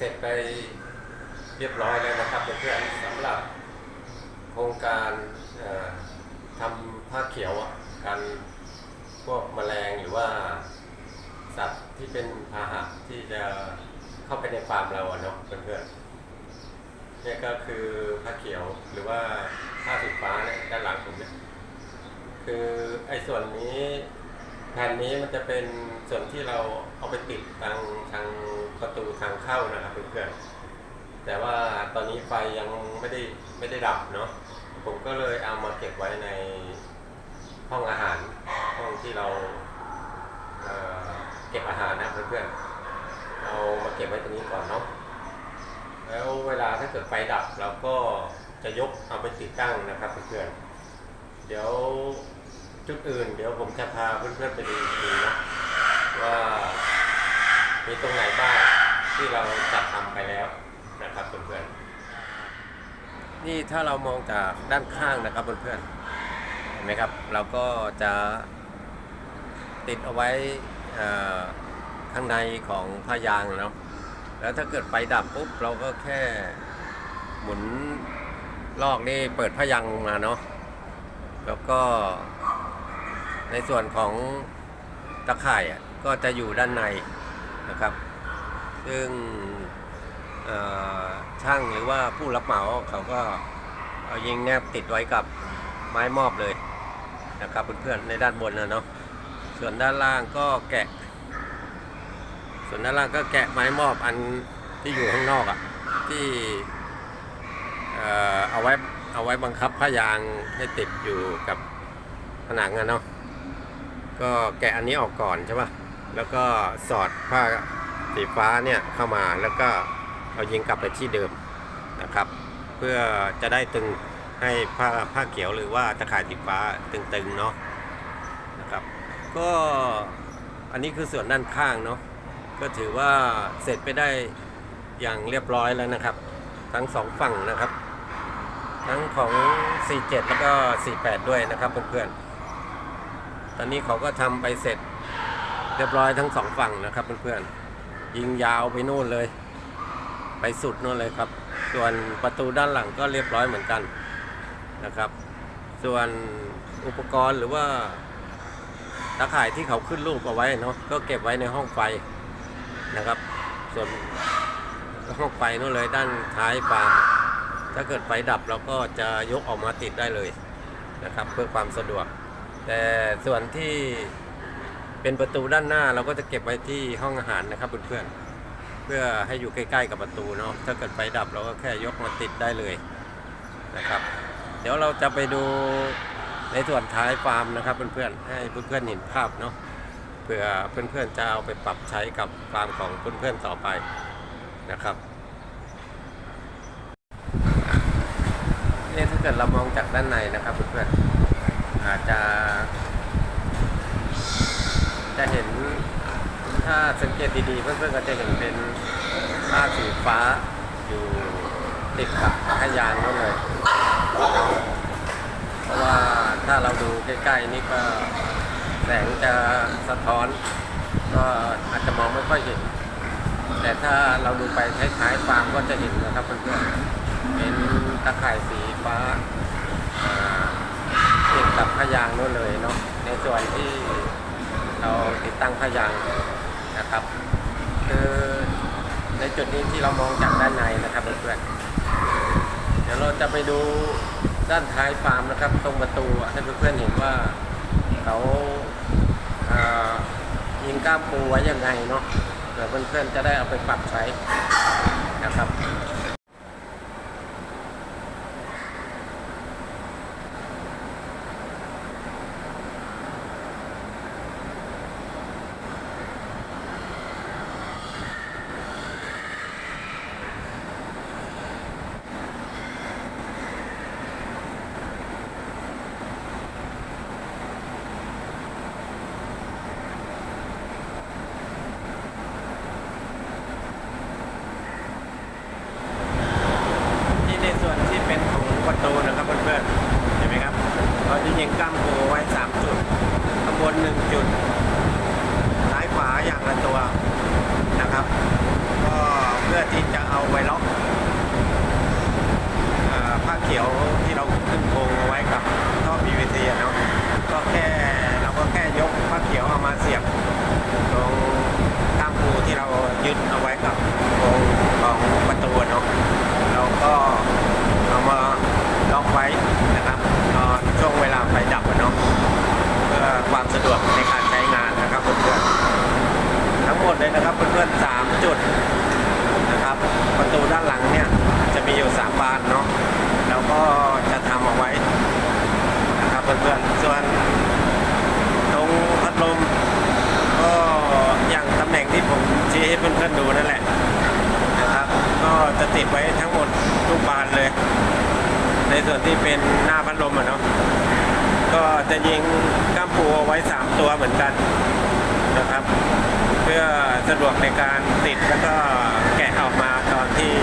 เสร็จไปเรียบร้อยแล้วนะครับเพื่อนๆสำหรับโครงการทำผ้าเขียวกันพวกแมลงหรือว่าสัตว์ที่เป็นพาหะที่จะเข้าไปในฟาร์มเราเนาะเพื่อนๆเนี่ยก็คือผ้าเขียวหรือว่าผ้าสีฟ้าเนี่ยด้านหลังผมเนี่ยคือไอ้ส่วนนี้ แผ่นนี้มันจะเป็นส่วนที่เราเอาไปติดทางทางประตูทางเข้านะครับเพื่อนๆแต่ว่าตอนนี้ไฟยังไม่ได้ไม่ได้ดับเนาะผมก็เลยเอามาเก็บไว้ในห้องอาหาร ห้องที่เราเเก็บอาหารนะเพื่อนๆเอามาเก็บไว้ตรงนี้ก่อนเนาะแล้วเวลาถ้าเกิดไฟดับเราก็จะยกเอาไปติดตั้งนะครับเพื่อนๆเดี๋ยว จุดอื่น เดี๋ยวผมจะพาเพื่อนๆไปดูอีนะว่ามีตรงไหนบ้างที่เราจัดทำไปแล้วนะครับเพื่อนๆนี่ถ้าเรามองจากด้านข้างนะครับเพื่อนๆเห็นไหมครับ เราก็จะติดเอาไว้ข้างในของผ้ายางเนาะแล้วถ้าเกิดไฟดับปุ๊บเราก็แค่หมุนลอกนี่เปิดผ้ายางลงมาเนาะแล้วก็ ในส่วนของตะข่ายอะก็จะอยู่ด้านในนะครับ ซึ่งช่างหรือว่าผู้รับเหมาเขาก็เอายิงแนบติดไว้กับไม้มอบเลยนะครับเพื่อนๆในด้านบนนะเนาะส่วนด้านล่างก็แกะ ส่วนด้านล่างก็แกะไม้มอบอันที่อยู่ข้างนอกอะ่ะที่เอ่อเอาไว้เอาไว้บังคับผ้ายางให้ติดอยู่กับผนังอะเนาะ ก็แกะอันนี้ออกก่อนใช่ปะแล้วก็สอดผ้าสีฟ้าเนี่ยเข้ามาแล้วก็เอายิงกลับไปที่เดิมนะครับ เพื่อจะได้ตึงให้ผ้าผ้าเขียวหรือว่าตะข่ายสีฟ้าตึงๆเนาะนะครับ ก็อันนี้คือส่วนด้านข้างเนาะก็ถือว่าเสร็จไปได้อย่างเรียบร้อยแล้วนะครับ ทั้งสองฝั่งนะครับ ทั้งของ 47 แล้วก็ 48 ด้วยนะครับเพื่อนๆ ตอนนี้เขาก็ทำไปเสร็จเรียบร้อยทั้งสองฝั่งนะครับเพื่อนๆยิงยาวไปนู่นเลย ไปสุดนู่นเลยครับ ส่วนประตูด้านหลังก็เรียบร้อยเหมือนกันนะครับ ส่วนอุปกรณ์หรือว่าตะข่ายที่เขาขึ้นรูปเอาไว้เนาะก็เก็บไว้ในห้องไฟนะครับ ส่วนห้องไฟนู่นเลยด้านท้ายฟาร์มถ้าเกิดไฟดับเราก็จะยกออกมาติดได้เลยนะครับ เพื่อความสะดวก แต่ส่วนที่เป็นประตูด้านหน้าเราก็จะเก็บไว้ที่ห้องอาหารนะครับเพื่อนๆเพื่อให้อยู่ใกล้ๆกับประตูเนาะถ้าเกิดไฟดับเราก็แค่ยกมาติดได้เลยนะครับ เดี๋ยวเราจะไปดูในส่วนท้ายฟาร์มนะครับเพื่อนๆให้เพื่อนๆเห็นภาพเนาะเพื่อเพื่อนๆจะเอาไปปรับใช้กับฟาร์มของเพื่อนๆต่อไปนะครับนี่ถ้าเกิดเรามองจากด้านในนะครับเพื่อนๆ อาจจะจะเห็นถ้าสังเกตดีๆเพื่อนๆก็จะเห็นเป็นผ้าสีฟ้าอยู่ติดกับพยางนั่นเลย เพราะว่าถ้าเราดูใกล้ๆนี่ก็แสงจะสะท้อน ก็อาจจะมองไม่ค่อยเห็น แต่ถ้าเราดูไปท้ายๆฟาร์มก็จะเห็นนะครับเพื่อนๆเป็นตะข่ายสีฟ้า กับพยางนู่นเลยเนาะในส่วนที่เราติดตั้งพยางนะครับ คือในจุดนี้ที่เรามองจากด้านในนะครับเพื่อนๆเดี๋ยวเราจะไปดูด้านท้ายฟาร์มนะครับ ตรงประตูอะให้เพื่อนๆเห็นว่าเขาอ่ายิงกล้ามปูไว้ยังไงเนาะเผื่อเพื่อนๆจะได้เอาไปปรับใช้นะครับ ที่ในส่วนที่เป็นของประตูนะครับเพื่อนๆเห็นไหมครับเราจะยิงกล้ามโบไว้ 3 จุดข้างบน 1 จุดซ้ายขวาอย่างละตัวนะครับ ก็เพื่อ พื่อที่จะเอาไว้ล็อกเอ่อผ้าเขียวที่เราขึ้นโครงเอาไว้กับท่อ PVC อะเนาะก็แค่เราก็แค่ยกผ้า เขียวเอามาเสียบตรงข้างปูที่เรายึดเอาไว้กับโครงของประตูเนาะเราก็เอามาล็อกไว้นะครับตอนช่วงเวลาไฟดับเนาะเพื่อความสะดวกในการใช้งานนะครับเพื่อนๆทั้งหมดเลยนะครับเพื่อนๆสามจุดนะครับ ประตูด้านหลังเนี่ยจะมีอยู่สามบานเนาะแล้วก็จะทำเอาไว้นะครับเพื่อนๆส่วนตรงพัดลมก็ อย่างที่ผมชี้ให้เพื่อนๆดูนั่นแหละนะครับ ก็จะติดไว้ทั้งหมดทุกบานเลย ในส่วนที่เป็นหน้าพัดลมอะเนาะก็จะยิงก้ามปูเอาไว้สามตัวเหมือนกันนะครับ เพื่อสะดวกในการติดแล้วก็แกะออกมาตอนที่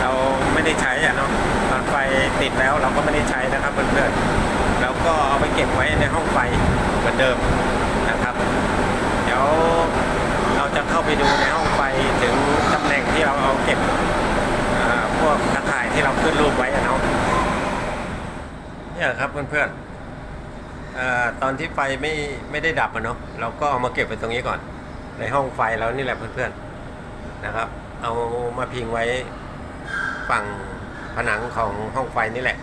เราไม่ได้ใช้อะเนาะตอนไฟติดแล้วเราก็ไม่ได้ใช้นะครับเพื่อนๆแล้วก็เอาไปเก็บไว้ในห้องไฟเหมือนเดิมนะครับ เดี๋ยว จะเข้าไปดูในห้องไฟถึงตำแหน่งที่เราเอาเก็บพวกตะข่ายที่เราขึ้นรูปไว้เนาะเนี่ยครับเพื่อนๆเอ่อตอนที่ไฟไม่ไม่ได้ดับอะเนาะเราก็เอามาเก็บไว้ตรงนี้ก่อน ในห้องไฟแล้วนี่แหละเพื่อนๆนะครับ เอามาพิงไว้ฝั่งผนังของห้องไฟนี่แหละ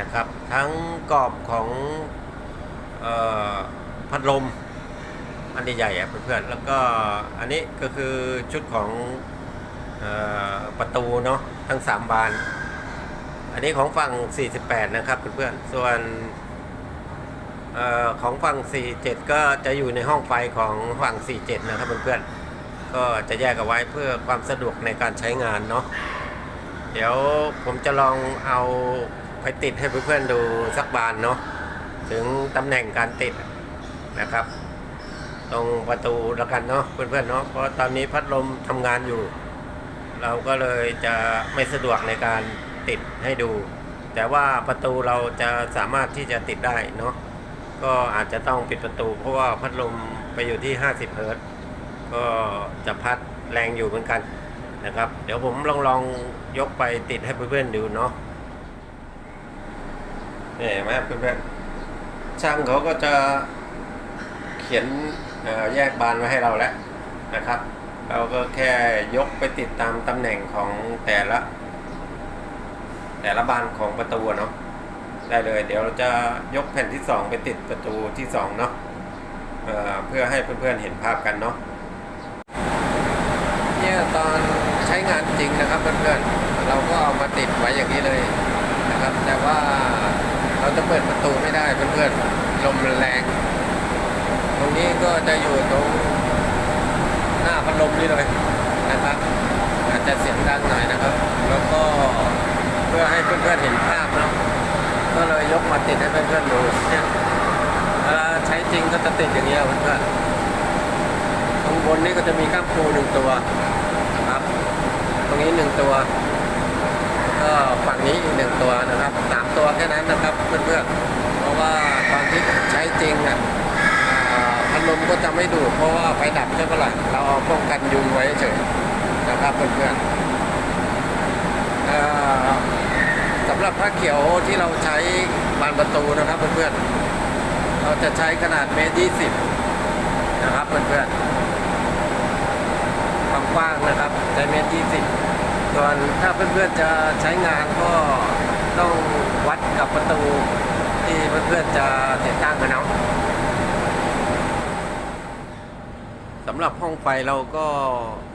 นะครับ ทั้งกรอบของออพัดลม อันใหญ่ๆเพื่อนๆแล้วก็อันนี้ก็คือชุดของอประตูเนาะทั้ง 3 บาน อันนี้ของฝั่ง 48 นะครับเพื่อนๆส่วนอของฝั่ง 47 ก็จะอยู่ในห้องไฟของฝั่ง 47 นะครับเพื่อนๆก็จะแยกเอาไว้เพื่อความสะดวกในการใช้งานเนาะเดี๋ยวผมจะลองเอาไปติดให้เพื่อนๆดูสักบานเนาะถึงตำแหน่งการติดนะครับ ตรงประตูแล้วกันเนาะเพื่อนๆเนาะเพราะตอนนี้พัดลมทำงานอยู่ เราก็เลยจะไม่สะดวกในการติดให้ดู แต่ว่าประตูเราจะสามารถที่จะติดได้เนาะก็อาจจะต้องปิดประตู เพราะว่าพัดลมไปอยู่ที่ 50เฮิร์ตก็จะพัดแรงอยู่เหมือนกันนะครับ เดี๋ยวผมลองลองยกไปติดให้เพื่อนๆดูเนาะนี่เห็นไหมเพื่อนๆช่างเขาก็จะเขียน แยกบานไว้ให้เราแล้วนะครับ เราก็แค่ยกไปติดตามตำแหน่งของแต่ละ แต่ละบานของประตูเนาะได้เลย เดี๋ยวเราจะยกแผ่นที่ 2 ไปติดประตูที่2เนาะเเพื่อให้เพื่อนๆเห็นภาพกันเนาะเนี่ยตอนใช้งานจริงนะครับเพื่อนๆเราก็เอามาติดไว้อย่างนี้เลยนะครับ แต่ว่าเราจะเปิดประตูไม่ได้เพื่อนๆลมแรง นี้ก็จะอยู่ตรงหน้าพัดลมนี่เลยนะครับ อาจจะเสียงดังหน่อยนะครับ แล้วก็เพื่อให้เพื่อนๆเห็นภาพเนาะก็เลยยกมาติดให้เพื่อนๆดูเนี่ยเวลาใช้จริงก็จะติดอย่างเงี้ยเพื่อนๆตรงบนนี่ก็จะมีก้ามปูหนึ่งตัวนะครับ ตรงนี้หนึ่งตัวก็ฝั่งนี้อีกหนึ่งตัวนะครับสามตัวแค่นั้นนะครับเพื่อนๆเพราะว่าตอนที่ใช้จริงอะ พัดลมก็จะไม่ดูดเพราะว่าไฟดับใช่ปะล่ะเราเอาป้องกันยุงไว้เฉยนะครับเพื่อนๆอ่าสำหรับผ้าเขียวที่เราใช้บานประตูนะครับเพื่อนๆเราจะใช้ขนาดเมตรยี่สิบนะครับเพื่อนๆความกว้างนะครับใช้เมตรยี่สิบส่วนถ้าเพื่อนๆจะใช้งานก็ต้องวัดกับประตูที่เพื่อนๆจะติดตั้งกันเนาะ สำหรับห้องไฟเราก็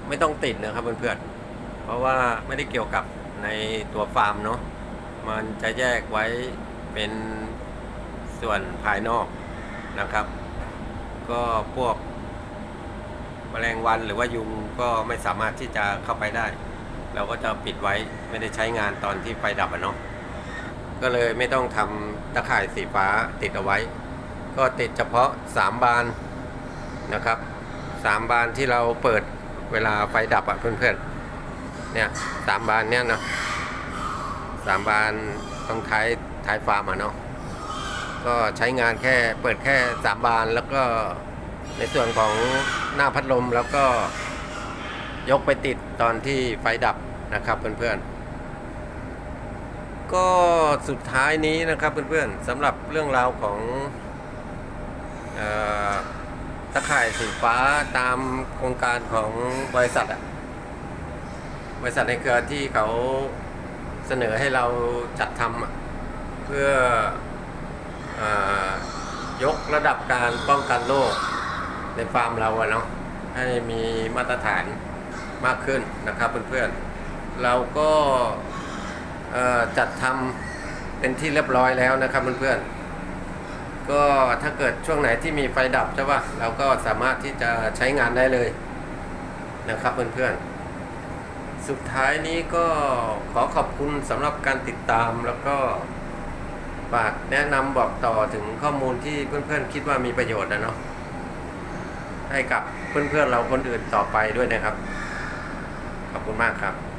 ไม่ต้องติดนะครับเพื่อนๆ เพราะว่าไม่ได้เกี่ยวกับในตัวฟาร์มเนาะ มันจะแยกไว้เป็นส่วนภายนอกนะครับ ก็พวกแมลงวันหรือว่ายุงก็ไม่สามารถที่จะเข้าไปได้ เราก็จะปิดไว้ไม่ได้ใช้งานตอนที่ไฟดับอะเนาะ ก็เลยไม่ต้องทำตะข่ายสีฟ้าติดเอาไว้ ก็ติดเฉพาะ 3 บานนะครับ 3บานที่เราเปิดเวลาไฟดับอะเพื่อนๆเนี่ยสามบานเนี่ยเนาะสามบานต้องท้ายท้ายฟาร์มอะเนาะก็ใช้งานแค่เปิดแค่สามบานแล้วก็ในส่วนของหน้าพัดลมแล้วก็ยกไปติดตอนที่ไฟดับนะครับเพื่อนๆ ก็สุดท้ายนี้นะครับเพื่อนๆสำหรับเรื่องราวของเออ ตะข่ายสีฟ้าตามโครงการของบริษัทอะบริษัทในเครือที่เขาเสนอให้เราจัดทำอะเพื่ออยกระดับการป้องกันโรคในฟาร์มเราอะเนาะให้มีมาตรฐานมากขึ้นนะครับเพื่อนๆ เราก็จัดทำเป็นที่เรียบร้อยแล้วนะครับเพื่อนๆ ก็ถ้าเกิดช่วงไหนที่มีไฟดับใช่ปะเราก็สามารถที่จะใช้งานได้เลยนะครับเพื่อนๆ สุดท้ายนี้ก็ขอขอบคุณสำหรับการติดตามแล้วก็ฝากแนะนำบอกต่อถึงข้อมูลที่เพื่อนๆ คิดว่ามีประโยชน์นะเนาะให้กับเพื่อนๆเราคนอื่นต่อไปด้วยนะครับ ขอบคุณมากครับ